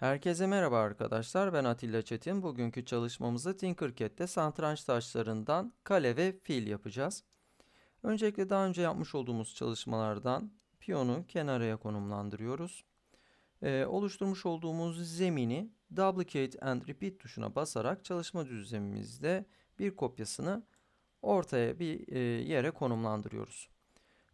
Herkese merhaba arkadaşlar. Ben Atilla Çetin. Bugünkü çalışmamızda Tinkercad'de satranç taşlarından kale ve fil yapacağız. Öncelikle daha önce yapmış olduğumuz çalışmalardan piyonu kenaraya konumlandırıyoruz. Ee, oluşturmuş olduğumuz zemini Duplicate and Repeat tuşuna basarak çalışma düzlemimizde bir kopyasını ortaya bir e, yere konumlandırıyoruz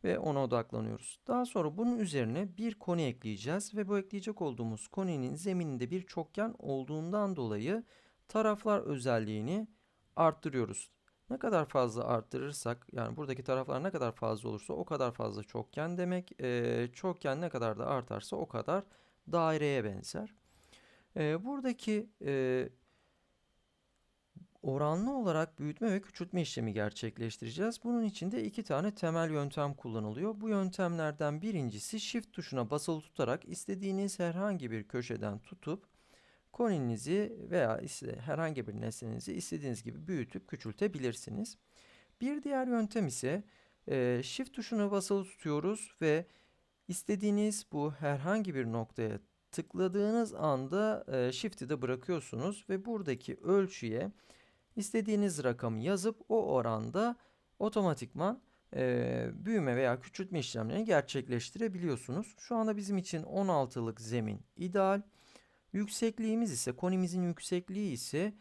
ve ona odaklanıyoruz. Daha sonra bunun üzerine bir koni ekleyeceğiz ve bu ekleyecek olduğumuz koninin zemininde bir çokgen olduğundan dolayı taraflar özelliğini arttırıyoruz. Ne kadar fazla arttırırsak yani buradaki taraflar ne kadar fazla olursa o kadar fazla çokgen demek. Ee, çokgen ne kadar da artarsa o kadar daireye benzer. Ee, buradaki e, oranlı olarak büyütme ve küçültme işlemi gerçekleştireceğiz. Bunun için de iki tane temel yöntem kullanılıyor. Bu yöntemlerden birincisi Shift tuşuna basılı tutarak istediğiniz herhangi bir köşeden tutup koninizi veya herhangi bir nesnenizi istediğiniz gibi büyütüp küçültebilirsiniz. Bir diğer yöntem ise e, Shift tuşuna basılı tutuyoruz ve istediğiniz bu herhangi bir noktaya tıkladığınız anda e, Shift'i de bırakıyorsunuz ve buradaki ölçüye istediğiniz rakamı yazıp o oranda otomatikman e, büyüme veya küçültme işlemlerini gerçekleştirebiliyorsunuz. Şu anda bizim için 16'lık zemin ideal. Yüksekliğimiz ise konimizin yüksekliği ise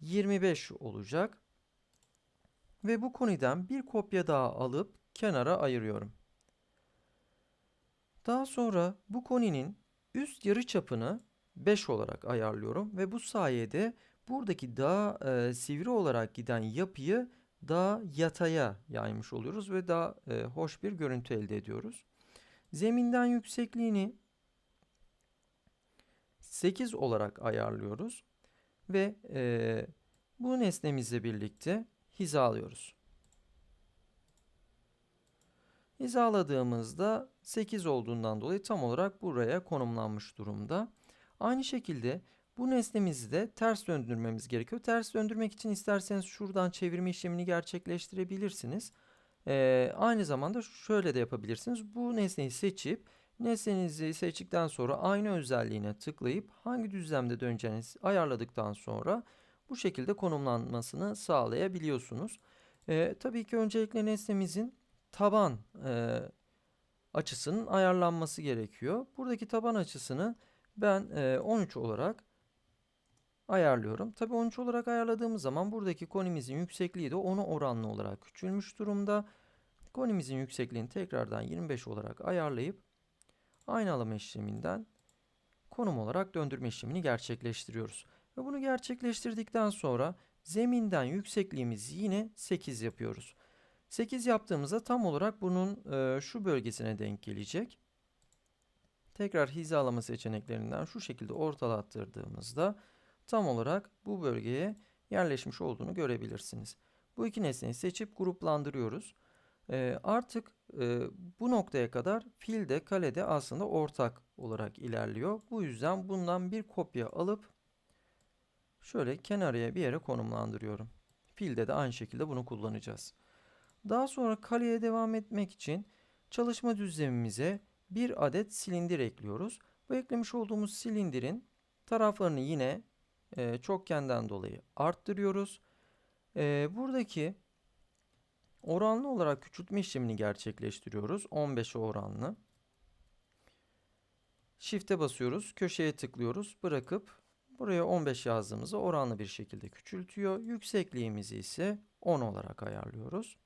25 olacak. Ve bu koniden bir kopya daha alıp kenara ayırıyorum. Daha sonra bu koninin üst yarı çapını 5 olarak ayarlıyorum ve bu sayede buradaki daha e, sivri olarak giden yapıyı daha yataya yaymış oluyoruz ve daha e, hoş bir görüntü elde ediyoruz. Zeminden yüksekliğini 8 olarak ayarlıyoruz ve e, bu nesnemizle birlikte hizalıyoruz. Hizaladığımızda 8 olduğundan dolayı tam olarak buraya konumlanmış durumda. Aynı şekilde bu nesnemizi de ters döndürmemiz gerekiyor. Ters döndürmek için isterseniz şuradan çevirme işlemini gerçekleştirebilirsiniz. Ee, aynı zamanda şöyle de yapabilirsiniz. Bu nesneyi seçip nesnenizi seçtikten sonra aynı özelliğine tıklayıp hangi düzlemde döneceğinizi ayarladıktan sonra bu şekilde konumlanmasını sağlayabiliyorsunuz. Ee, tabii ki öncelikle nesnemizin taban e, açısının ayarlanması gerekiyor. Buradaki taban açısını ben e, 13 olarak ayarlıyorum. Tabi 13 olarak ayarladığımız zaman buradaki konimizin yüksekliği de ona oranlı olarak küçülmüş durumda. Konimizin yüksekliğini tekrardan 25 olarak ayarlayıp aynalama işleminden konum olarak döndürme işlemini gerçekleştiriyoruz. Ve bunu gerçekleştirdikten sonra zeminden yüksekliğimizi yine 8 yapıyoruz. 8 yaptığımızda tam olarak bunun e, şu bölgesine denk gelecek. Tekrar hizalama seçeneklerinden şu şekilde ortalattırdığımızda tam olarak bu bölgeye yerleşmiş olduğunu görebilirsiniz. Bu iki nesneyi seçip gruplandırıyoruz. Ee, artık e, bu noktaya kadar fil de kale de aslında ortak olarak ilerliyor. Bu yüzden bundan bir kopya alıp şöyle kenarıya bir yere konumlandırıyorum. Filde de aynı şekilde bunu kullanacağız. Daha sonra kaleye devam etmek için çalışma düzlemimize bir adet silindir ekliyoruz. Bu eklemiş olduğumuz silindirin taraflarını yine e, çokgenden dolayı arttırıyoruz. E, buradaki oranlı olarak küçültme işlemini gerçekleştiriyoruz. 15'e oranlı. Shift'e basıyoruz. Köşeye tıklıyoruz. Bırakıp buraya 15 yazdığımızda oranlı bir şekilde küçültüyor. Yüksekliğimizi ise 10 olarak ayarlıyoruz.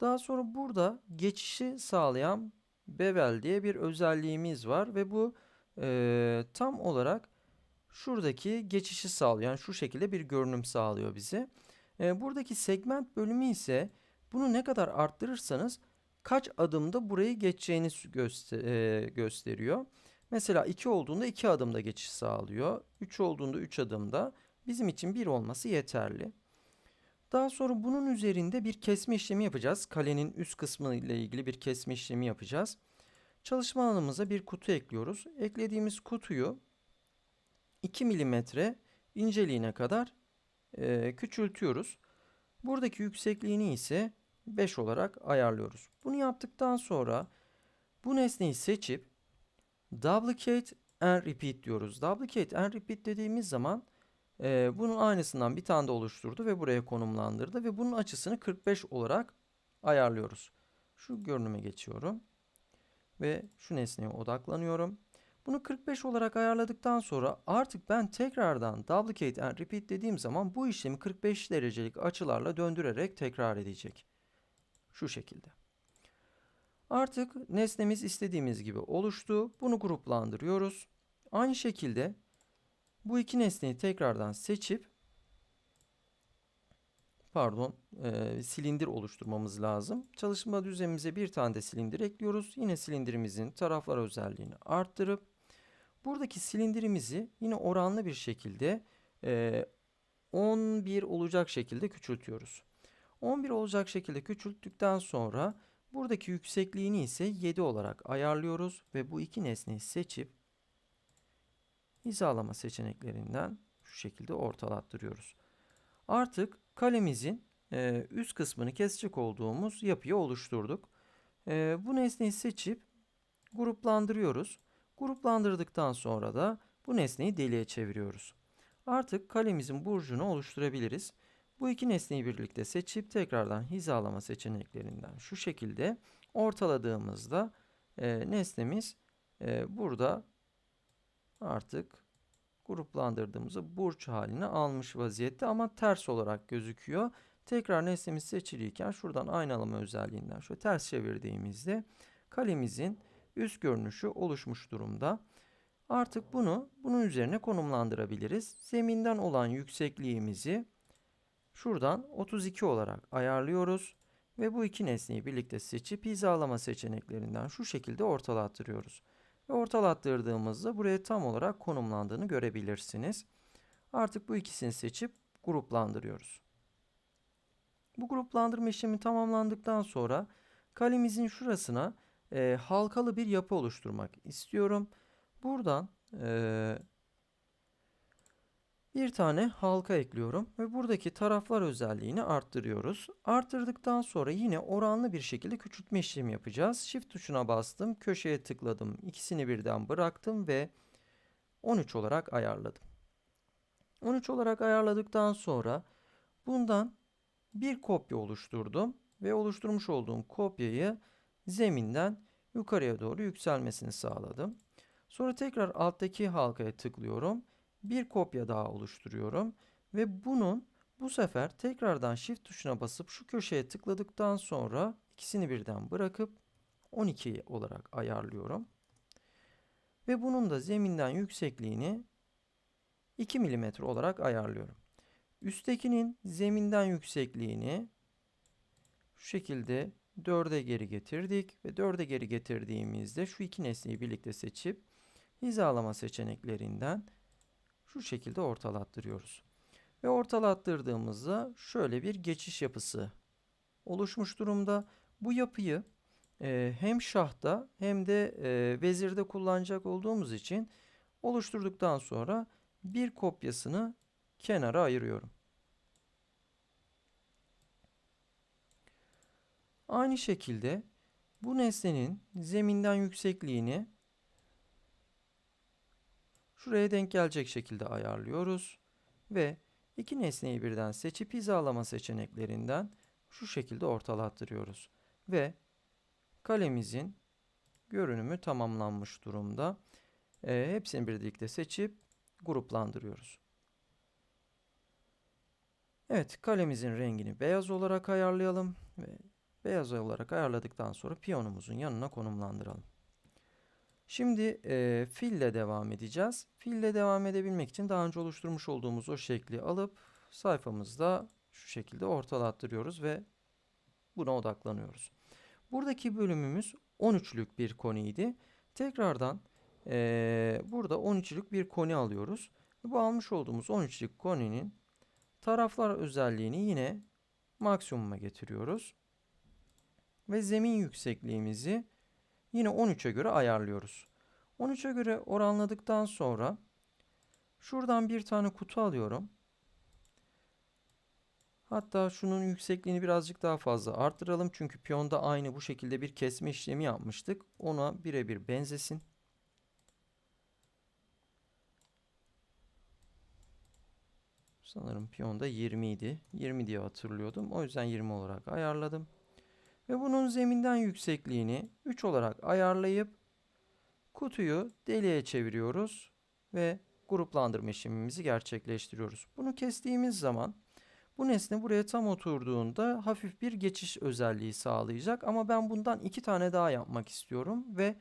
Daha sonra burada geçişi sağlayan bevel diye bir özelliğimiz var ve bu e, tam olarak şuradaki geçişi sağlıyor. Yani şu şekilde bir görünüm sağlıyor bize. E, buradaki segment bölümü ise bunu ne kadar arttırırsanız kaç adımda burayı geçeceğini göster e, gösteriyor. Mesela 2 olduğunda 2 adımda geçiş sağlıyor. 3 olduğunda 3 adımda. Bizim için 1 olması yeterli. Daha sonra bunun üzerinde bir kesme işlemi yapacağız. Kalenin üst kısmı ile ilgili bir kesme işlemi yapacağız. Çalışma alanımıza bir kutu ekliyoruz. Eklediğimiz kutuyu 2 milimetre inceliğine kadar e, küçültüyoruz. Buradaki yüksekliğini ise 5 olarak ayarlıyoruz. Bunu yaptıktan sonra bu nesneyi seçip Duplicate and repeat diyoruz. Duplicate and repeat dediğimiz zaman e, bunun aynısından bir tane de oluşturdu ve buraya konumlandırdı ve bunun açısını 45 olarak ayarlıyoruz. Şu görünüme geçiyorum ve şu nesneye odaklanıyorum. Bunu 45 olarak ayarladıktan sonra artık ben tekrardan duplicate and repeat dediğim zaman bu işlemi 45 derecelik açılarla döndürerek tekrar edecek. Şu şekilde. Artık nesnemiz istediğimiz gibi oluştu. Bunu gruplandırıyoruz. Aynı şekilde bu iki nesneyi tekrardan seçip pardon e, silindir oluşturmamız lazım. Çalışma düzenimize bir tane de silindir ekliyoruz. Yine silindirimizin taraflar özelliğini arttırıp buradaki silindirimizi yine oranlı bir şekilde e, 11 olacak şekilde küçültüyoruz. 11 olacak şekilde küçülttükten sonra buradaki yüksekliğini ise 7 olarak ayarlıyoruz ve bu iki nesneyi seçip hizalama seçeneklerinden şu şekilde ortalattırıyoruz. Artık kalemizin e, üst kısmını kesecek olduğumuz yapıyı oluşturduk. E, bu nesneyi seçip gruplandırıyoruz. Gruplandırdıktan sonra da bu nesneyi deliğe çeviriyoruz. Artık kalemizin burcunu oluşturabiliriz. Bu iki nesneyi birlikte seçip tekrardan hizalama seçeneklerinden şu şekilde ortaladığımızda e, nesnemiz e, burada artık gruplandırdığımızda burç halini almış vaziyette ama ters olarak gözüküyor. Tekrar nesnemiz seçiliyken şuradan aynalama özelliğinden şöyle ters çevirdiğimizde kalemizin üst görünüşü oluşmuş durumda. Artık bunu bunun üzerine konumlandırabiliriz. Zeminden olan yüksekliğimizi şuradan 32 olarak ayarlıyoruz ve bu iki nesneyi birlikte seçip hizalama seçeneklerinden şu şekilde ortalattırıyoruz. Ve ortalattırdığımızda buraya tam olarak konumlandığını görebilirsiniz. Artık bu ikisini seçip gruplandırıyoruz. Bu gruplandırma işlemi tamamlandıktan sonra kalemizin şurasına e, halkalı bir yapı oluşturmak istiyorum. Buradan e, bir tane halka ekliyorum ve buradaki taraflar özelliğini arttırıyoruz. Arttırdıktan sonra yine oranlı bir şekilde küçültme işlemi yapacağız. Shift tuşuna bastım, köşeye tıkladım, ikisini birden bıraktım ve 13 olarak ayarladım. 13 olarak ayarladıktan sonra bundan bir kopya oluşturdum ve oluşturmuş olduğum kopyayı zeminden yukarıya doğru yükselmesini sağladım. Sonra tekrar alttaki halkaya tıklıyorum bir kopya daha oluşturuyorum ve bunun bu sefer tekrardan shift tuşuna basıp şu köşeye tıkladıktan sonra ikisini birden bırakıp 12 olarak ayarlıyorum. Ve bunun da zeminden yüksekliğini 2 mm olarak ayarlıyorum. Üsttekinin zeminden yüksekliğini şu şekilde 4'e geri getirdik ve 4'e geri getirdiğimizde şu iki nesneyi birlikte seçip hizalama seçeneklerinden şu şekilde ortalattırıyoruz. Ve ortalattırdığımızda şöyle bir geçiş yapısı oluşmuş durumda. Bu yapıyı e, hem şahta hem de e, vezirde kullanacak olduğumuz için oluşturduktan sonra bir kopyasını kenara ayırıyorum. Aynı şekilde bu nesnenin zeminden yüksekliğini şuraya denk gelecek şekilde ayarlıyoruz ve iki nesneyi birden seçip hizalama seçeneklerinden şu şekilde ortalattırıyoruz ve kalemizin görünümü tamamlanmış durumda. E, hepsini birlikte seçip gruplandırıyoruz. Evet kalemizin rengini beyaz olarak ayarlayalım ve beyaz olarak ayarladıktan sonra piyonumuzun yanına konumlandıralım. Şimdi e, fille devam edeceğiz. Fille devam edebilmek için daha önce oluşturmuş olduğumuz o şekli alıp sayfamızda şu şekilde ortalattırıyoruz ve buna odaklanıyoruz. Buradaki bölümümüz 13'lük bir koniydi. Tekrardan e, burada 13'lük bir koni alıyoruz. Bu almış olduğumuz 13'lük koninin taraflar özelliğini yine maksimuma getiriyoruz ve zemin yüksekliğimizi yine 13'e göre ayarlıyoruz. 13'e göre oranladıktan sonra şuradan bir tane kutu alıyorum. Hatta şunun yüksekliğini birazcık daha fazla arttıralım. Çünkü piyonda aynı bu şekilde bir kesme işlemi yapmıştık. Ona birebir benzesin. Sanırım piyonda 20 idi. 20 diye hatırlıyordum. O yüzden 20 olarak ayarladım. Ve bunun zeminden yüksekliğini 3 olarak ayarlayıp kutuyu deliğe çeviriyoruz ve gruplandırma işlemimizi gerçekleştiriyoruz. Bunu kestiğimiz zaman bu nesne buraya tam oturduğunda hafif bir geçiş özelliği sağlayacak ama ben bundan iki tane daha yapmak istiyorum ve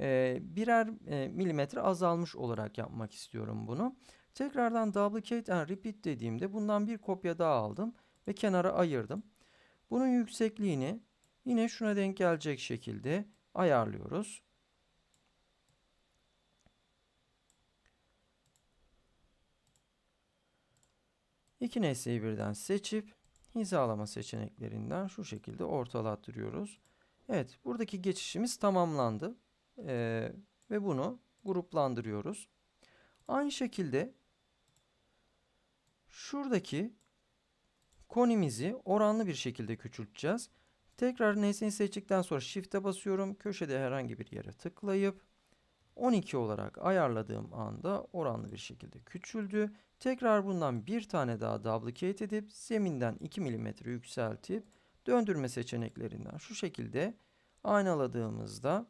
e, birer e, milimetre azalmış olarak yapmak istiyorum bunu. Tekrardan duplicate and repeat dediğimde bundan bir kopya daha aldım ve kenara ayırdım. Bunun yüksekliğini yine şuna denk gelecek şekilde ayarlıyoruz. İki nesneyi birden seçip hizalama seçeneklerinden şu şekilde ortalattırıyoruz. Evet, buradaki geçişimiz tamamlandı. Ee, ve bunu gruplandırıyoruz. Aynı şekilde şuradaki konimizi oranlı bir şekilde küçülteceğiz. Tekrar nesneyi seçtikten sonra Shift'e basıyorum. Köşede herhangi bir yere tıklayıp 12 olarak ayarladığım anda oranlı bir şekilde küçüldü. Tekrar bundan bir tane daha duplicate edip zeminden 2 mm yükseltip döndürme seçeneklerinden şu şekilde aynaladığımızda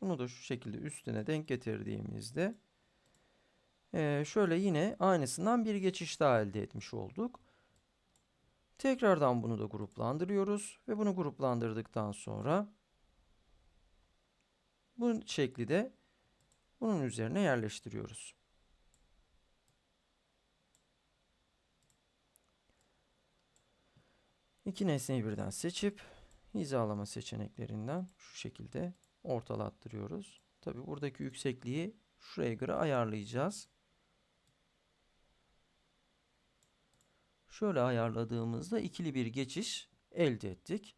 bunu da şu şekilde üstüne denk getirdiğimizde şöyle yine aynısından bir geçiş daha elde etmiş olduk. Tekrardan bunu da gruplandırıyoruz ve bunu gruplandırdıktan sonra bu şekli de bunun üzerine yerleştiriyoruz. İki nesneyi birden seçip hizalama seçeneklerinden şu şekilde ortalattırıyoruz. Tabi buradaki yüksekliği şuraya göre ayarlayacağız. Şöyle ayarladığımızda ikili bir geçiş elde ettik.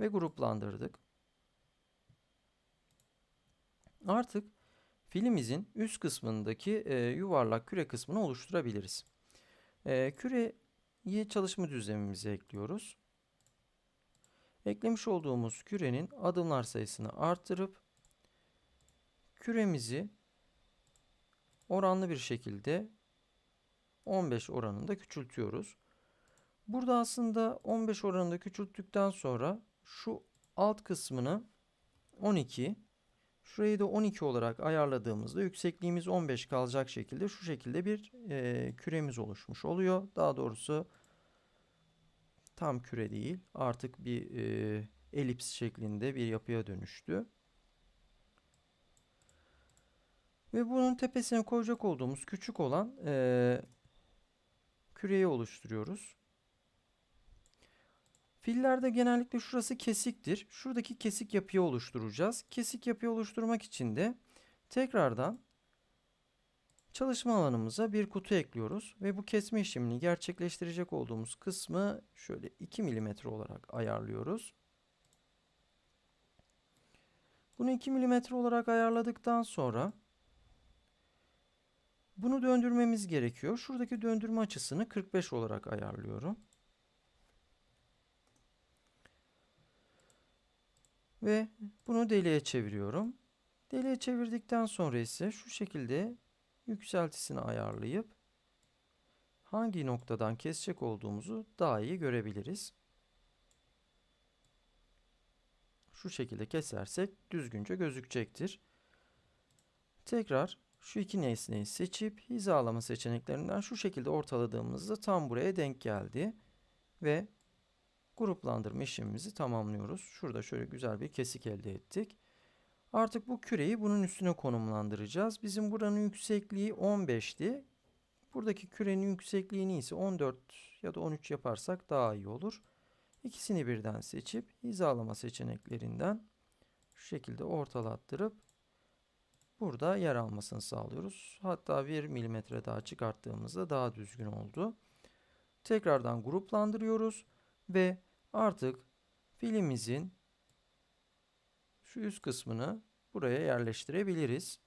Ve gruplandırdık. Artık filimizin üst kısmındaki e, yuvarlak küre kısmını oluşturabiliriz. E, küreyi çalışma düzlemimize ekliyoruz. Eklemiş olduğumuz kürenin adımlar sayısını arttırıp küremizi oranlı bir şekilde 15 oranında küçültüyoruz. Burada aslında 15 oranında küçülttükten sonra şu alt kısmını 12, şurayı da 12 olarak ayarladığımızda yüksekliğimiz 15 kalacak şekilde şu şekilde bir e, küremiz oluşmuş oluyor. Daha doğrusu tam küre değil artık bir e, elips şeklinde bir yapıya dönüştü. Ve bunun tepesine koyacak olduğumuz küçük olan e, küreyi oluşturuyoruz. Fillerde genellikle şurası kesiktir. Şuradaki kesik yapıyı oluşturacağız. Kesik yapıyı oluşturmak için de tekrardan çalışma alanımıza bir kutu ekliyoruz. Ve bu kesme işlemini gerçekleştirecek olduğumuz kısmı şöyle 2 mm olarak ayarlıyoruz. Bunu 2 mm olarak ayarladıktan sonra bunu döndürmemiz gerekiyor. Şuradaki döndürme açısını 45 olarak ayarlıyorum. Ve bunu deliğe çeviriyorum. Deliğe çevirdikten sonra ise şu şekilde yükseltisini ayarlayıp hangi noktadan kesecek olduğumuzu daha iyi görebiliriz. Şu şekilde kesersek düzgünce gözükecektir. Tekrar şu iki nesneyi seçip hizalama seçeneklerinden şu şekilde ortaladığımızda tam buraya denk geldi. Ve gruplandırma işlemimizi tamamlıyoruz. Şurada şöyle güzel bir kesik elde ettik. Artık bu küreyi bunun üstüne konumlandıracağız. Bizim buranın yüksekliği 15'ti. Buradaki kürenin yüksekliğini ise 14 ya da 13 yaparsak daha iyi olur. İkisini birden seçip hizalama seçeneklerinden şu şekilde ortalattırıp burada yer almasını sağlıyoruz. Hatta 1 milimetre daha çıkarttığımızda daha düzgün oldu. Tekrardan gruplandırıyoruz ve artık filimizin şu üst kısmını buraya yerleştirebiliriz.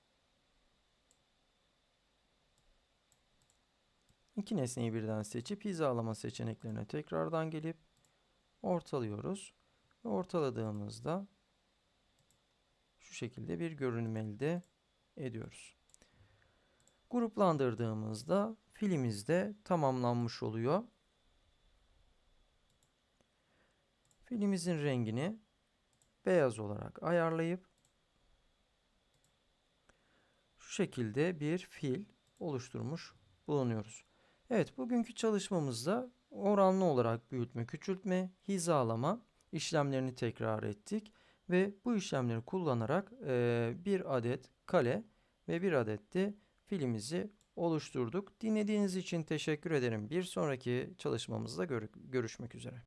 İki nesneyi birden seçip hizalama seçeneklerine tekrardan gelip ortalıyoruz. Ve ortaladığımızda şu şekilde bir görünüm elde ediyoruz. Gruplandırdığımızda filimiz de tamamlanmış oluyor. Filimizin rengini beyaz olarak ayarlayıp şu şekilde bir fil oluşturmuş bulunuyoruz. Evet, bugünkü çalışmamızda oranlı olarak büyütme, küçültme, hizalama işlemlerini tekrar ettik ve bu işlemleri kullanarak bir adet kale ve bir adet de filimizi oluşturduk. Dinlediğiniz için teşekkür ederim. Bir sonraki çalışmamızda görü- görüşmek üzere.